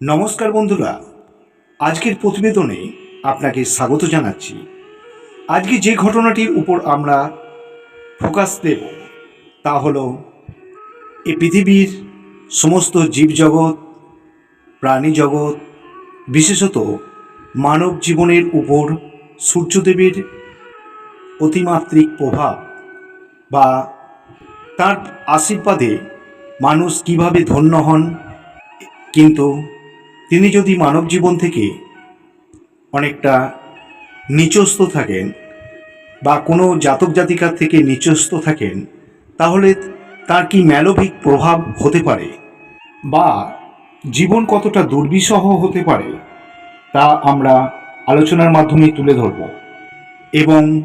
নমস্কার বন্ধুরা। আজকের প্রতিবেদনে আপনাকে স্বাগত জানাচ্ছি। আজকে যে ঘটনাটির উপর আমরা ফোকাস দেব, তা হলো এ পৃথিবীর সমস্ত জীবজগৎ প্রাণী জগৎ বিশেষত মানব জীবনের উপর সূর্যদেবের অতিমাত্রিক প্রভাব বা তার আশীর্বাদে মানুষ কীভাবে ধন্য হন, কিন্তু তিনি যদি মানব জীবন থেকে অনেকটা নিচস্থ থাকেন বা কোনো জাতক জাতিকার থেকে নিচস্থ থাকেন, তাহলে তার কি ম্যালভিক প্রভাব হতে পারে? বা জীবন কতটা দুর্বিষহ হতে পারে? তা আমরা আলোচনার মাধ্যমে তুলে ধরব। এবং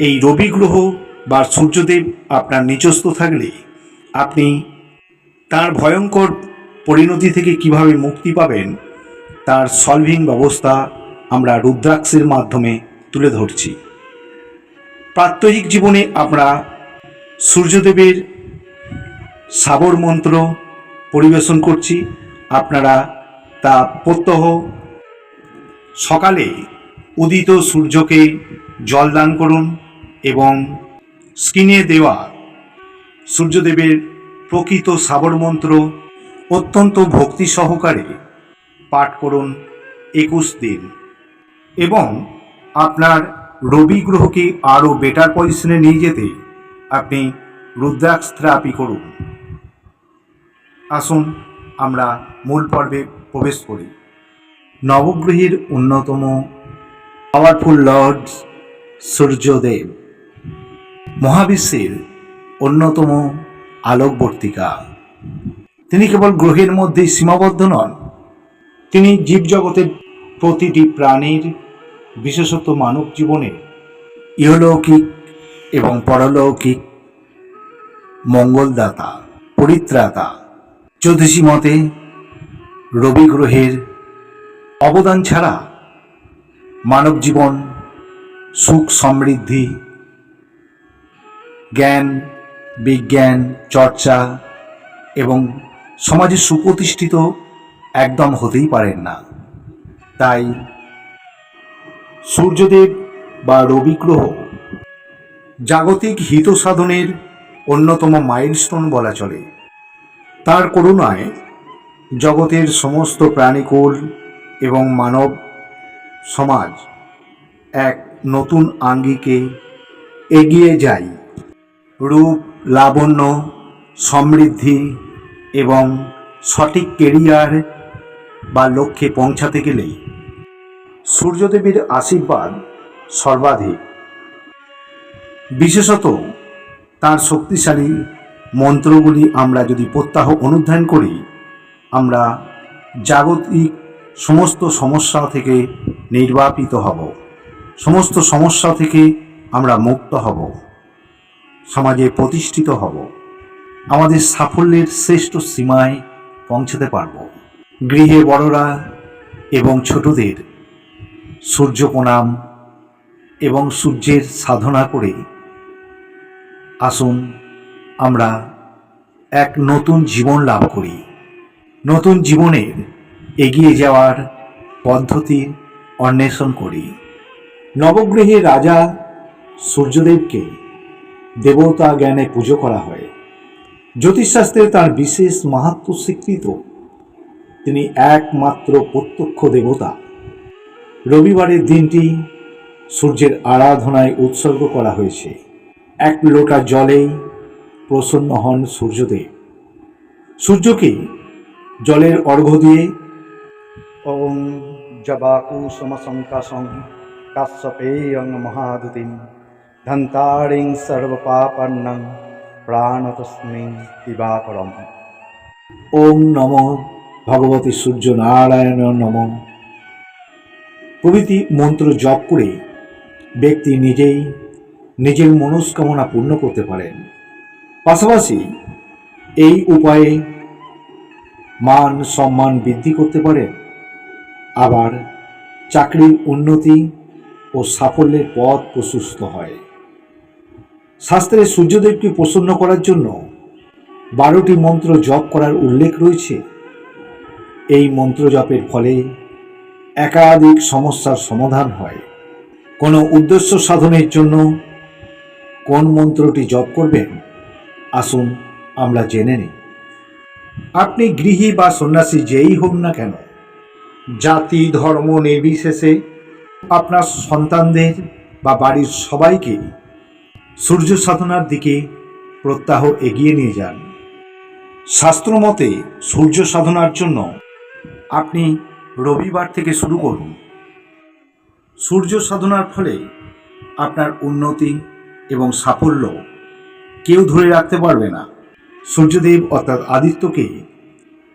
এই রবি গ্রহ বা সূর্যদেব আপনার নিচস্থ থাকলে আপনি তার ভয়ঙ্কর পরিণতি থেকে কীভাবে মুক্তি পাবেন, তার সলভিং ব্যবস্থা আমরা রুদ্রাক্ষের মাধ্যমে তুলে ধরছি। প্রাত্যহিক জীবনে আমরা সূর্যদেবের সাবর মন্ত্র পরিবেশন করছি। আপনারা তা প্রত্যহ সকালে উদিত সূর্যকে জল দান করুন এবং স্কিনে দেওয়া সূর্যদেবের প্রকৃত সাবর মন্ত্র অত্যন্ত ভক্তি সহকারে পাঠ করুন একুশ দিন। এবং আপনার রবি গ্রহকে আরও বেটার পজিশনে নিয়ে যেতে আপনি রুদ্রাক্ষ থেরাপি করুন। আসুন আমরা মূল পর্বে প্রবেশ করি। নবগ্রহের অন্যতম পাওয়ারফুল লর্ড সূর্যদেব। মহাবিশ্বের অন্যতম আলোকবর্তিকা। তিনি কেবল গ্রহের মধ্যেই সীমাবদ্ধ নন, তিনি জীবজগতের প্রতিটি প্রাণীর, বিশেষত মানব জীবনে ইহলৌকিক এবং পরলৌকিক মঙ্গলদাতা, পরিত্রাতা। জ্যোতিষী মতে, রবি গ্রহের অবদান ছাড়া মানব জীবন সুখ সমৃদ্ধি, জ্ঞান, বিজ্ঞান, চর্চা এবং সমাজে সুপ্রতিষ্ঠিত একদম হতেই পারেন না। তাই সূর্যদেব বা রবি গ্রহ জাগতিক হিত সাধনের অন্যতম মাইলস্টোন বলা চলে। তার করুণায় জগতের সমস্ত প্রাণীকুল এবং মানব সমাজ এক নতুন আঙ্গিকে এগিয়ে যায়। রূপ, লাবণ্য, সমৃদ্ধি এবং সঠিক কেরিয়ার বা লক্ষ্যে পৌঁছাতে গেলেই সূর্যদেবের আশীর্বাদ সর্বাধিক। বিশেষত তার শক্তিশালী মন্ত্রগুলি আমরা যদি প্রত্যাহ অনুধ্যান করি, আমরা জাগতিক সমস্ত সমস্যা থেকে নির্বাপিত হব। সমস্ত সমস্যা থেকে আমরা মুক্ত হব। সমাজে প্রতিষ্ঠিত হব। আমাদের সাফল্যের শ্রেষ্ঠ সীমায় পৌঁছতে পারব। গৃহে বড়রা এবং ছোটদের সূর্য প্রণাম এবং সূর্যের সাধনা করে আসুন আমরা এক নতুন জীবন লাভ করি। নতুন জীবনের এগিয়ে যাওয়ার পদ্ধতির অন্বেষণ করি। নবগ্রহের রাজা সূর্যদেবকে দেবতা জ্ঞানে পুজো করা হয়। জ্যোতিষশাস্ত্রে তার বিশেষ মাহাত্ম স্বীকৃত। তিনি একমাত্র প্রত্যক্ষ দেবতা। রবিবারের দিনটি সূর্যের আরাধনায় উৎসর্গ করা হয়েছে। এক লোটা জলেই প্রসন্ন হন সূর্যদেব। সূর্যকে জলের অর্ঘ্য দিয়ে ওম জবাকু সমসংকাশং কাশ্যপেয়ং মহাদুতিং ধন্তারিং সর্বপাপন্নং প্রাণতস্মিং দিবাকরম ওম নম ভগবতী সূর্য নারায়ণ নম। প্রভৃতি মন্ত্র জপ করে ব্যক্তি নিজেই নিজের মনস্কামনা পূর্ণ করতে পারেন। পাশাপাশি এই উপায়ে মান সম্মান বৃদ্ধি করতে পারেন আবার চাকরির উন্নতি ও সাফল্যের পথ প্রশস্ত হয়। শাস্ত্রে সূর্যদেবকে প্রসন্ন করার জন্য বারোটি মন্ত্র জপ করার উল্লেখ রয়েছে। এই মন্ত্র জপের ফলে একাধিক সমস্যার সমাধান হয়। কোনো উদ্দেশ্য সাধনের জন্য কোন মন্ত্রটি জপ করবেন? আসুন আমরা জেনে নিই। আপনি গৃহী বা সন্ন্যাসী যেই হোক না কেন, জাতি, ধর্ম নির্বিশেষে আপনার সন্তানদের বা বাড়ির সবাইকে সূর্য সাধনার দিকে প্রত্যাহ এগিয়ে নিয়ে যান। শাস্ত্র মতে, সূর্য সাধনার জন্য আপনি রবিবার থেকে শুরু করুন। সূর্য সাধনার ফলে আপনার উন্নতি এবং সাফল্য কেউ ধরে রাখতে পারবে না। সূর্যদেব অর্থাৎ আদিত্যকে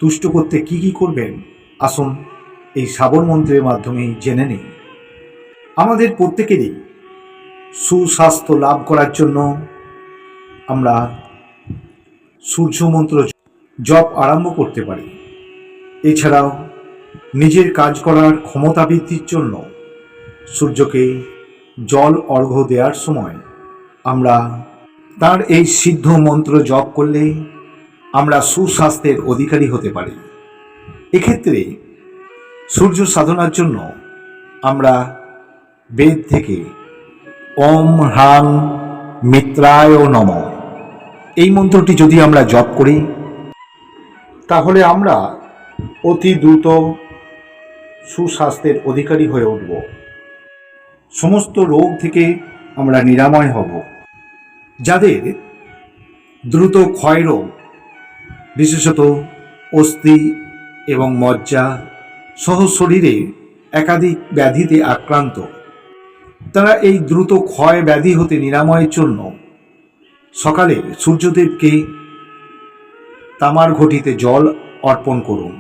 তুষ্ট করতে কি কি করবেন, আসুন এই শ্রাবণ মন্ত্রের মাধ্যমে জেনে নিন আমাদের প্রত্যেকেরই সুস্বাস্থ্য লাভ করার জন্য আমরা সূর্য মন্ত্র জপ আরম্ভ করতে পারি। এছাড়াও নিজের কাজ করার ক্ষমতা বৃদ্ধির জন্য সূর্যকে জল অর্ঘ্য দেওয়ার সময় আমরা তার এই সিদ্ধ মন্ত্র জপ করলে আমরা সুস্বাস্থ্যের অধিকারী হতে পারি। এক্ষেত্রে সূর্য সাধনার জন্য আমরা বেদ থেকে ওম হ্রাং মিত্রায় নম। এই মন্ত্রটি যদি আমরা জপ করি, তাহলে আমরা অতি দ্রুত সুস্বাস্থ্যের অধিকারী হয়ে উঠব। সমস্ত রোগ থেকে আমরা নিরাময় হব। যাদের দ্রুত ক্ষয় রোগ, বিশেষত অস্থি এবং মজ্জা সহ শরীরে একাধিক ব্যাধিতে আক্রান্ত তারা এই দ্রুত ক্ষয় ব্যাধি হতে নিরাময়ের জন্য সকালে সূর্যদেবকে তামার ঘটিতে জল অর্পণ করুন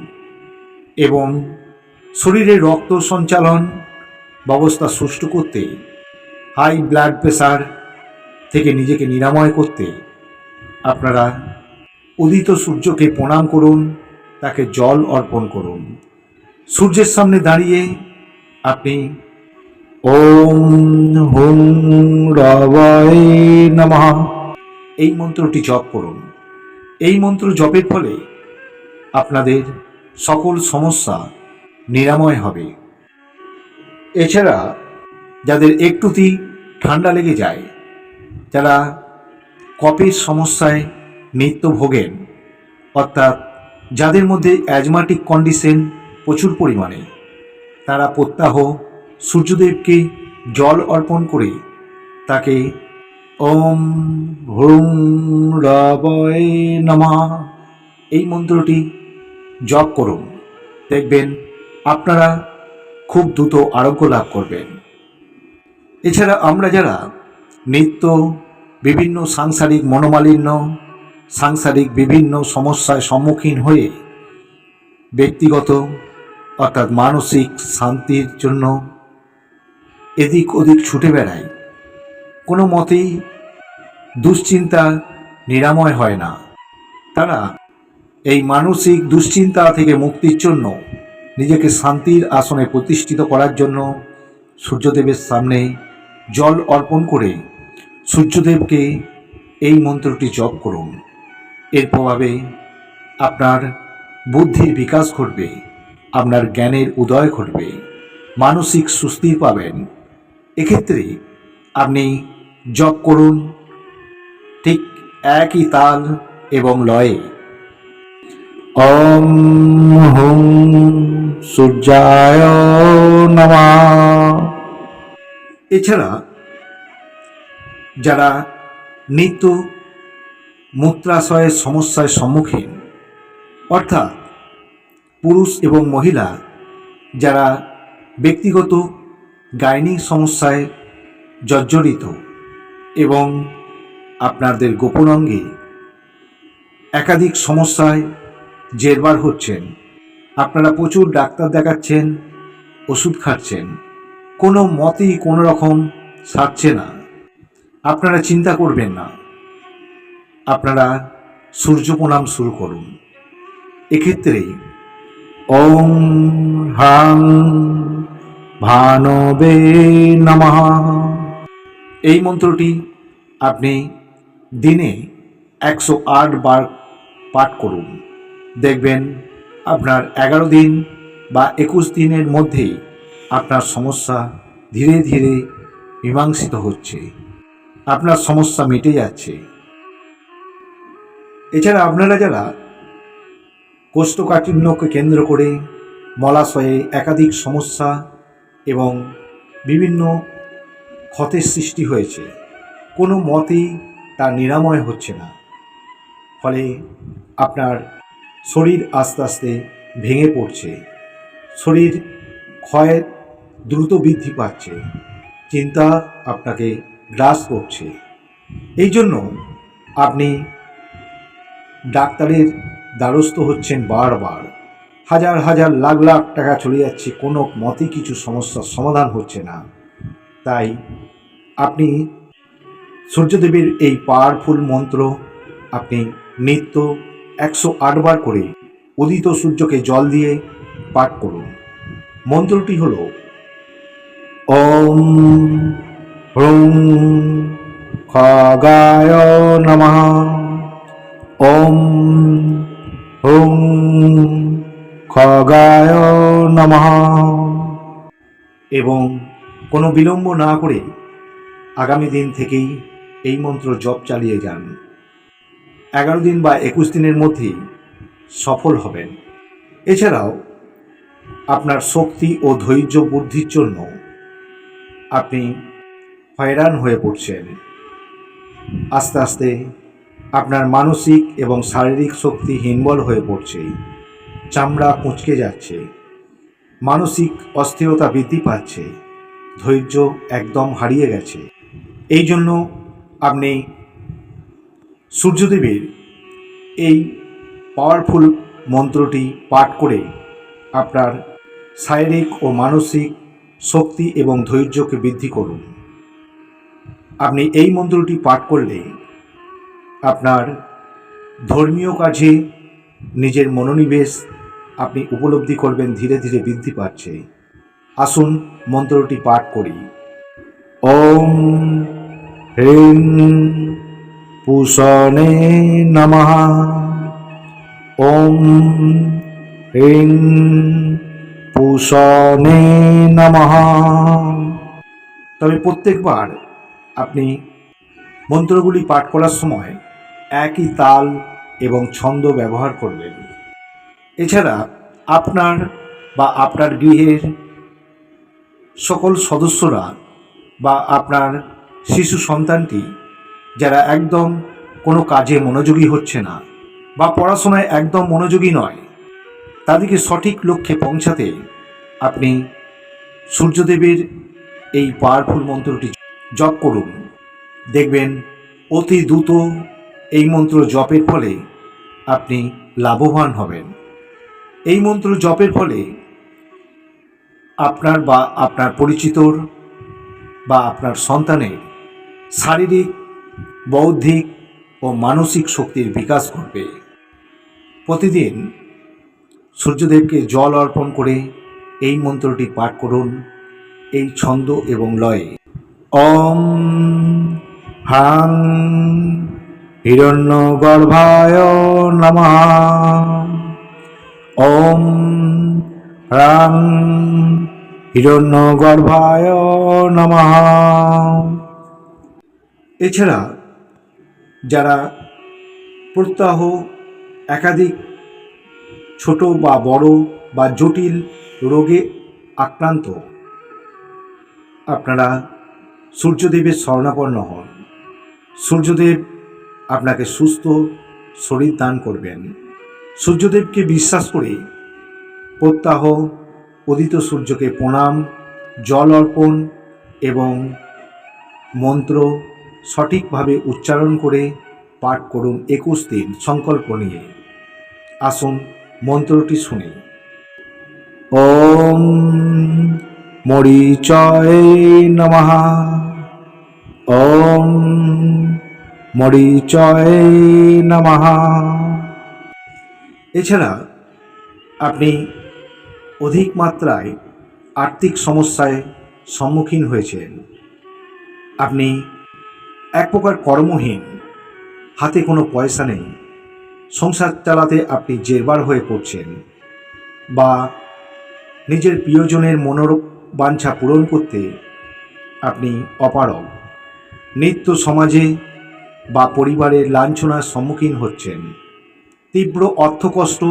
এবং শরীরে রক্ত সঞ্চালন ব্যবস্থা সুষ্ঠু করতে, হাই ব্লাড প্রেশার থেকে নিজেকে নিরাময় করতে আপনারা উদিত সূর্যকে প্রণাম করুন, তাকে জল অর্পণ করুন। সূর্যের সামনে দাঁড়িয়ে আপনি ওম হুম রবায় নমঃ। এই মন্ত্রটি জপ করুন। এই মন্ত্র জপের ফলে আপনাদের সকল সমস্যা নিরাময় হবে। এছাড়া যাদের একটুতেই ঠান্ডা লেগে যায়, যারা কপের সমস্যায় নিত্য ভোগেন, অর্থাৎ যাদের মধ্যে অ্যাজমাটিক কন্ডিশন প্রচুর পরিমাণে, তারা প্রত্যাহ সূর্যদেবকে জল অর্পণ করে তাকে ওম হুম রবয় নমা। এই মন্ত্রটি জপ করুন। দেখবেন আপনারা খুব দ্রুত আরোগ্য লাভ করবেন। এছাড়া আমরা যারা নিত্য বিভিন্ন সাংসারিক মনোমালিন্য, সাংসারিক বিভিন্ন সমস্যায় সম্মুখীন হয়ে ব্যক্তিগত অর্থাৎ মানসিক শান্তির জন্য এদিক ওদিক ছুটে বেড়াই। কোনো মতেই দুশ্চিন্তা নিরাময় হয় না। তারা এই মানসিক দুশ্চিন্তা থেকে মুক্তির জন্য নিজেকে শান্তির আসনে প্রতিষ্ঠিত করার জন্য সূর্যদেবের সামনে জল অর্পণ করে সূর্যদেবকে এই মন্ত্রটি জপ করুন। এর প্রভাবে আপনার বুদ্ধির বিকাশ ঘটবে, আপনার জ্ঞানের উদয় ঘটবে, মানসিক সুস্থি পাবেন। এক্ষেত্রে আপনি জপ করুন, ঠিক একই তাল এবং লয়ে। ওম হুম সূর্যায় নমা। এছাড়া যারা নিত্য মূত্রাশয়ের সমস্যার সম্মুখীন, অর্থাৎ পুরুষ এবং মহিলা, যারা ব্যক্তিগত গাইনিক সমস্যায় জর্জরিত এবং আপনাদের গোপন অঙ্গে একাধিক সমস্যায় জেরবার হচ্ছেন। আপনারা প্রচুর ডাক্তার দেখাচ্ছেন, ওষুধ খাচ্ছেন। কোনো মতেই কোনো রকম সারছে না। আপনারা চিন্তা করবেন না। আপনারা সূর্য প্রণাম শুরু করুন। এক্ষেত্রে ওম হাং ভানবে নমঃ। এই মন্ত্রটি আপনি দিনে একশো আট বার পাঠ করুন। দেখবেন আপনার এগারো দিন বা একুশ দিনের মধ্যেই আপনার সমস্যা ধীরে ধীরে মীমাংসিত হচ্ছে। আপনার সমস্যা মিটে যাচ্ছে। এছাড়া আপনারা যারা কোষ্ঠকাঠিন্যকে কেন্দ্র করে মলাশয়ে একাধিক সমস্যা এবং বিভিন্ন ক্ষতের সৃষ্টি হয়েছে। কোনো মতেই তার নিরাময় হচ্ছে না। ফলে আপনার শরীর আস্তে আস্তে ভেঙে পড়ছে। শরীর ক্ষয়ের দ্রুত বৃদ্ধি পাচ্ছে। চিন্তা আপনাকে গ্রাস করছে। এই জন্য আপনি ডাক্তারের দ্বারস্থ হচ্ছেন বারবার। হাজার হাজার লাখ লাখ টাকা চলে যাচ্ছে, কোনো মতে কিছু সমস্যার সমাধান হচ্ছে না। তাই আপনি সূর্যদেবের এই পাওয়ারফুল মন্ত্র আপনি নিত্য একশো আটবার করে উদিত সূর্যকে জল দিয়ে পাঠ করুন। মন্ত্রটি হল, ওম হ্রুং খগায় নমঃ। ওম হুং খগায় নমঃ। এবং কোনো বিলম্ব না করে আগামী দিন থেকেই এই মন্ত্র জপ চালিয়ে যান। এগারো দিন বা একুশ দিনের মধ্যেই সফল হবেন। এছাড়াও আপনার শক্তি ও ধৈর্য বুদ্ধির জন্য আপনি হয়রান হয়ে পড়ছেন। আস্তে আস্তে আপনার মানসিক এবং শারীরিক শক্তি হিনবল হয়ে পড়ছে। চামড়া কুঁচকে যাচ্ছে। মানসিক অস্থিরতা বৃদ্ধি পাচ্ছে। ধৈর্য একদম হারিয়ে গেছে। এই জন্য আপনি সূর্যদেবের এই পাওয়ারফুল মন্ত্রটি পাঠ করে আপনার শারীরিক ও মানসিক শক্তি এবং ধৈর্যকে বৃদ্ধি করুন। আপনি এই মন্ত্রটি পাঠ করলে আপনার ধর্মীয় কাজে নিজের মনোনিবেশ আপনি উপলব্ধি করবেন ধীরে ধীরে বৃদ্ধি পাচ্ছে। আসুন মন্ত্রটি পাঠ করি। ওম হ্রিং পুষণে নমঃ। ওম হ্রিং পুষণে নমঃ। তবে প্রত্যেকবার আপনি মন্ত্রগুলি পাঠ করার সময় একই তাল এবং ছন্দ ব্যবহার করবেন। এছাড়া আপনার বা আপনার গৃহের সকল সদস্যরা বা আপনার শিশু সন্তানটি যারা একদম কোনো কাজে মনোযোগী হচ্ছে না বা পড়াশোনায় একদম মনোযোগী নয়, তাদেরকে সঠিক লক্ষ্যে পৌঁছাতে আপনি সূর্যদেবের এই পাওয়ারফুল মন্ত্রটি জপ করুন। দেখবেন অতি দ্রুত এই মন্ত্র জপের ফলে আপনি লাভবান হবেন। এই মন্ত্র জপের ফলে আপনার বা আপনার পরিচিতর বা আপনার সন্তানের শারীরিক, বৌদ্ধিক ও মানসিক শক্তির বিকাশ ঘটবে। প্রতিদিন সূর্যদেবকে জল অর্পণ করে এই মন্ত্রটি পাঠ করুন এই ছন্দ এবং লয়ে। ওম হাং হিরণ্য গর্ভায় নমঃ। ওম রাং হিরণ্য গর্ভায় নমঃ। এছাড়া যারা প্রত্যাহ একাধিক ছোট বা বড় বা জটিল রোগে আক্রান্ত, আপনারা সূর্যদেবের শরণাপন্ন হন। সূর্যদেব আপনাকে সুস্থ শরীর দান করবেন। সূর্যদেবকে বিশ্বাস করে প্রত্যাহ উদিত সূর্যকে প্রণাম, জল অর্পণ এবং মন্ত্র সঠিকভাবে উচ্চারণ করে পাঠ করুন একুশ দিন সংকল্প নিয়ে। আসুন মন্ত্রটি শুনি। ওম মরিচয় নমঃ। ওম মরিচয় নমঃ। এছাড়া আপনি অধিক মাত্রায় আর্থিক সমস্যায় সম্মুখীন হয়েছেন। আপনি এক প্রকার কর্মহীন, হাতে কোনো পয়সা নেই, সংসার চালাতে আপনি জেরবার হয়ে পড়ছেন বা নিজের প্রিয়জনের মনোবাঞ্ছা পূরণ করতে আপনি অপারগ। নিত্য সমাজে বা পরিবারের লাঞ্ছনার সম্মুখীন হচ্ছেন। তীব্র অর্থকষ্ট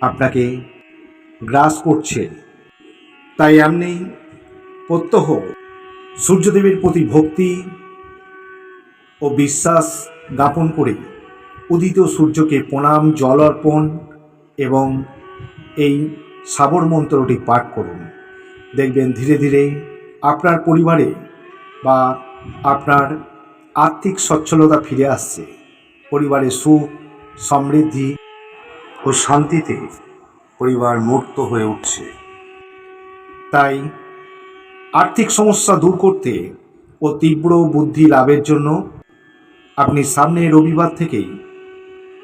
আপনাকে গ্রাস করছে। তাই এমনি প্রত্যহ সূর্যদেবের প্রতি ভক্তি ও বিশ্বাস জ্ঞাপন করে উদিত সূর্যকে প্রণাম, জল অর্পণ এবং এই সাবর মন্ত্রটি পাঠ করুন। দেখবেন ধীরে ধীরে আপনার পরিবারে বা আপনার আর্থিক সচ্ছলতা ফিরে আসছে। পরিবারে সুখ সমৃদ্ধি ও শান্তিতে পরিবার মুক্ত হয়ে উঠছে। তাই আর্থিক সমস্যা দূর করতে ও তীব্র বুদ্ধি লাভের জন্য আপনি সামনে রবিবার থেকেই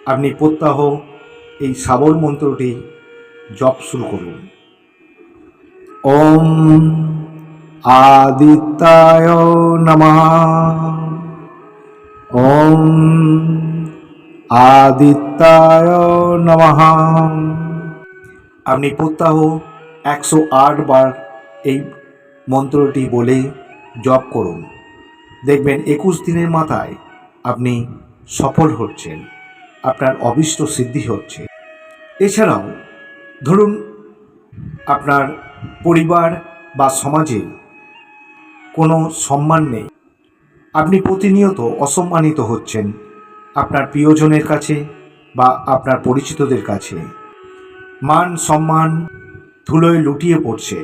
আপনি প্রত্যাহ এই সাবর মন্ত্রটি জপ শুরু করুন। ওম আদিত্যায় নমঃ। ওম আদিত্যায় নমঃ। আপনি প্রত্যাহ একশো আট বার এই মন্ত্রটি বলে জপ করুন। দেখবেন একুশ দিনের মাথায় আপনি সফল হচ্ছেন, আপনার অবিষ্ট সিদ্ধি হচ্ছে। এছাড়াও ধরুন আপনার পরিবার বা সমাজে কোনো সম্মান নেই, আপনি প্রতিনিয়ত অসম্মানিত হচ্ছেন আপনার প্রিয়জনের কাছে বা আপনার পরিচিতদের কাছে। মান, সম্মান ধুলোয় লুটিয়ে পড়ছে।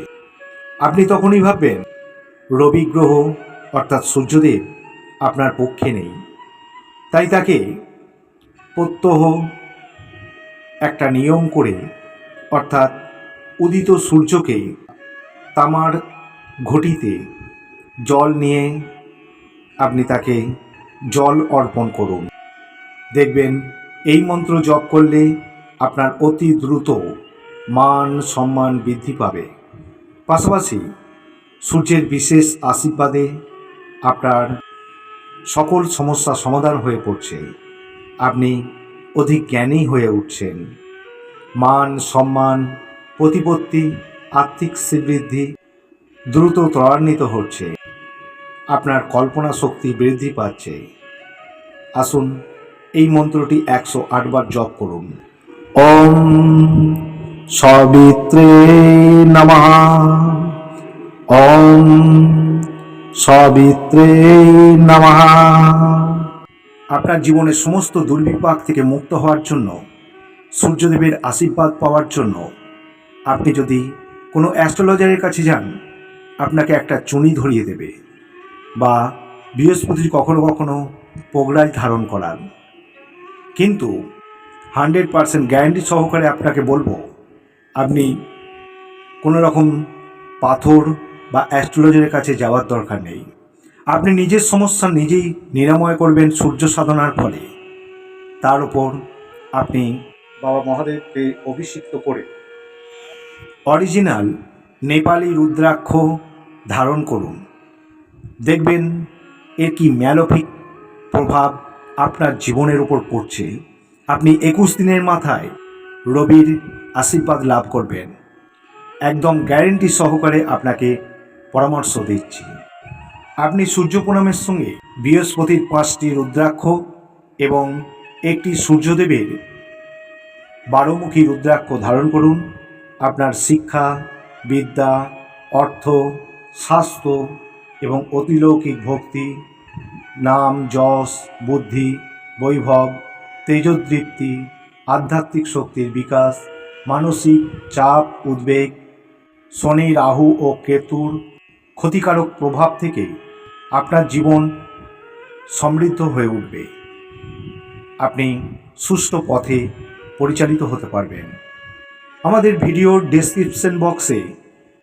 আপনি তখনই ভাববেন, রবি গ্রহ অর্থাৎ সূর্যদেব আপনার পক্ষে নেই। তাই তাকে প্রত্যহ একটা নিয়ম করে, অর্থাৎ উদিত সূর্যকে তামার ঘটিতে জল নিয়ে আপনি তাকে জল অর্পণ করুন। দেখবেন, এই মন্ত্র জপ করলে আপনার অতি দ্রুত মান সম্মান বৃদ্ধি পাবে। পাশাপাশি সূর্যের বিশেষ আশীর্বাদে আপনার সকল সমস্যা সমাধান হয়ে পড়ছে। আপনি অধিক জ্ঞানী হয়ে উঠছেন। মান সম্মান, প্রতিপত্তি, আর্থিক শ্রীবৃদ্ধি দ্রুত ত্বরান্বিত হচ্ছে। আপনার কল্পনা শক্তি বৃদ্ধি পাচ্ছে। আসুন এই মন্ত্রটি একশো আটবার জপ করুন। ওম সবিত্রে নমঃ। ওম সবিত্রে নমঃ। আপনার জীবনের সমস্ত দুর্বিপাক থেকে মুক্ত হওয়ার জন্য সূর্যদেবের আশীর্বাদ পাওয়ার জন্য আপনি যদি কোনো অ্যাস্ট্রোলজারের কাছে যান আপনাকে একটা চুনি ধরিয়ে দেবে বা বৃহস্পতির কখনো কখনো পোগড়ায় ধারণ করান। কিন্তু হান্ড্রেড পারসেন্ট গ্যারান্টি সহকারে আপনাকে বলব, আপনি কোনো রকম পাথর বা অ্যাস্ট্রোলজারের কাছে যাওয়ার দরকার নেই। আপনি নিজের সমস্যা নিজেই নিরাময় করবেন সূর্য সাধনার ফলে। তার উপর আপনি বাবা মহাদেবকে অভিষিক্ত করে অরিজিনাল নেপালি রুদ্রাক্ষ ধারণ করুন। দেখবেন এর কি ম্যালোফিক প্রভাব আপনার জীবনের উপর পড়ছে। আপনি একুশ দিনের মাথায় রবির আশীর্বাদ লাভ করবেন। একদম গ্যারেন্টি সহকারে আপনাকে পরামর্শ দিচ্ছি। আপনি সূর্য প্রণামের সঙ্গে বৃহস্পতির পাঁচটি রুদ্রাক্ষ এবং একটি সূর্যদেবের বারোমুখী রুদ্রাক্ষ ধারণ করুন। আপনার শিক্ষা, বিদ্যা, অর্থ, স্বাস্থ্য এবং অতিলৌকিক ভক্তি নাম, যশ, বুদ্ধি, বৈভব তেজোদৃপ্তি আধ্যাত্মিক শক্তির বিকাশ, মানসিক চাপ, উদ্বেগ, শনি, রাহু ও কেতুর ক্ষতিকারক প্রভাব থেকে আপনার জীবন সমৃদ্ধ হয়ে উঠবে। আপনি সুষ্ঠু পথে পরিচালিত হতে পারবেন। আমাদের ভিডিওর ডেসক্রিপশন বক্সে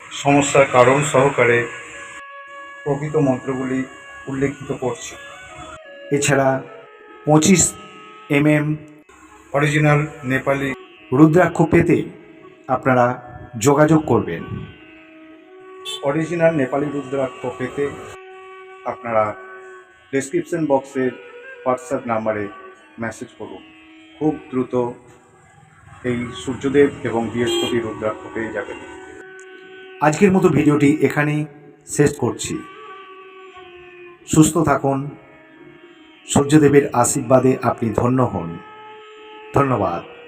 সমস্যার কারণ সহকারে প্রকৃত মন্ত্রগুলি উল্লেখিত করছি। এছাড়া পঁচিশ M M original Nepali rudraksha পেতে আপনারা যোগাযোগ করবেন। অরিজিনাল নেপালি রুদ্রাক্ষ পেতে আপনারা ডেসক্রিপশন বক্সের হোয়াটসঅ্যাপ নাম্বারে মেসেজ করুন। খুব দ্রুত এই সূর্যদেব এবং বৃহস্পতি রুদ্রাক্ষ পেয়ে যাবেন। আজকের মতো ভিডিওটি এখানেই শেষ করছি। সুস্থ থাকুন। সূর্যদেবের আশীর্বাদে আপনি ধন্য হন। ধন্যবাদ।